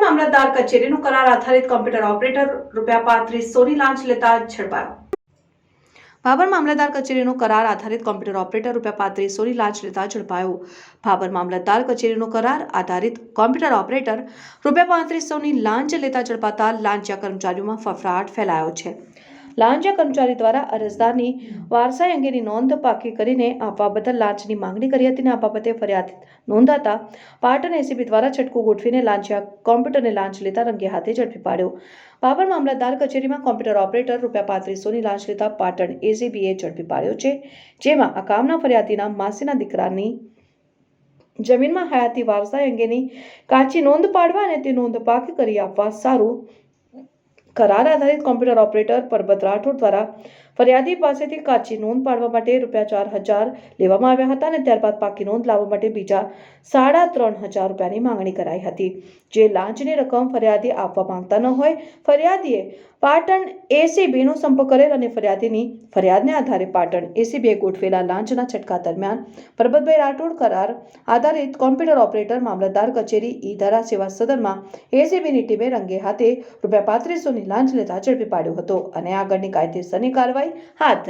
મામલતદાર કચેરીનું કરાર આધારિત computer operator રૂપિયા પાંત્રીસોની લાંચ લેતા ઝડપાયો ભાભર મામલતદાર કચેરીનો કરાર આધારિત કોમ્પ્યુટર ઓપરેટર રૂપિયા પાંત્રીસોની લાંચ લેતા ઝડપાયો ભાભર મામલતદાર કચેરીનો કરાર આધારિત કોમ્પ્યુટર ઓપરેટર રૂપિયા પાંત્રીસોની લાંચ લેતા ઝડપાતા લાંચિયા કર્મચારીઓમાં ફફડાટ ફેલાયો છે. લાંચિયા કર્મચારી દ્વારા અરજદારની વારસાઈ અંગેની નોંધ પાકી કરીને આપવા બદલ લાંચની માંગણી કરી હતી અને આ બાબતે ફરિયાદ નોંધાતા પાટણ એસીબી દ્વારા છટકું ગોઠવીને લાંચિયા કોમ્પ્યુટરને લાંચ લેતા રંગે હાથે ઝડપી પાડ્યો. બાબર મામલતદાર કચેરીમાં કોમ્પ્યુટર ઓપરેટર રૂપિયા પાંત્રીસોની લાંચ લેતા પાટણ એસીબીએ ઝડપી પાડ્યો છે, જેમાં આ કામના ફરિયાદીના માસીના દીકરાની જમીનમાં હયાતી વારસાઈ અંગેની કાચી નોંધ પાડવા અને તે નોંધ પાક કરી આપવા સારું કરાર આધારિત કોમ્પ્યુટર ઓપરેટર પરબત રાઠોડ દ્વારા ફરિયાદી પાસેથી કાચી નોંધ પાડવા માટે રૂપિયા ચાર હજાર લેવામાં આવ્યા હતા અને ત્યારબાદ પાકી નોંધ લાવવા માટે બીજા સાડા ત્રણ હજાર રૂપિયાની માંગણી કરાઈ હતી. જે લાંચની રકમ ફરિયાદી આપવા માંગતા ન હોય, ફરિયાદીએ પાટણ એસીબીનો સંપર્ક કરેલ અને ફરિયાદીની ફરિયાદને આધારે પાટણ એસીબીએ ગોઠવેલા લાંચના છટકા દરમિયાન પરબતભાઈ રાઠોડ કરાર આધારિત કોમ્પ્યુટર ઓપરેટર, મામલતદાર કચેરી, ઈ ધારા સેવા સદનમાં એસીબીની ટીમે રંગે હાથે રૂપિયા પાંત્રીસોની લાંચ લેતા ઝડપી પાડ્યો હતો અને આગળની કાયદેસરની કાર્યવાહી હાથ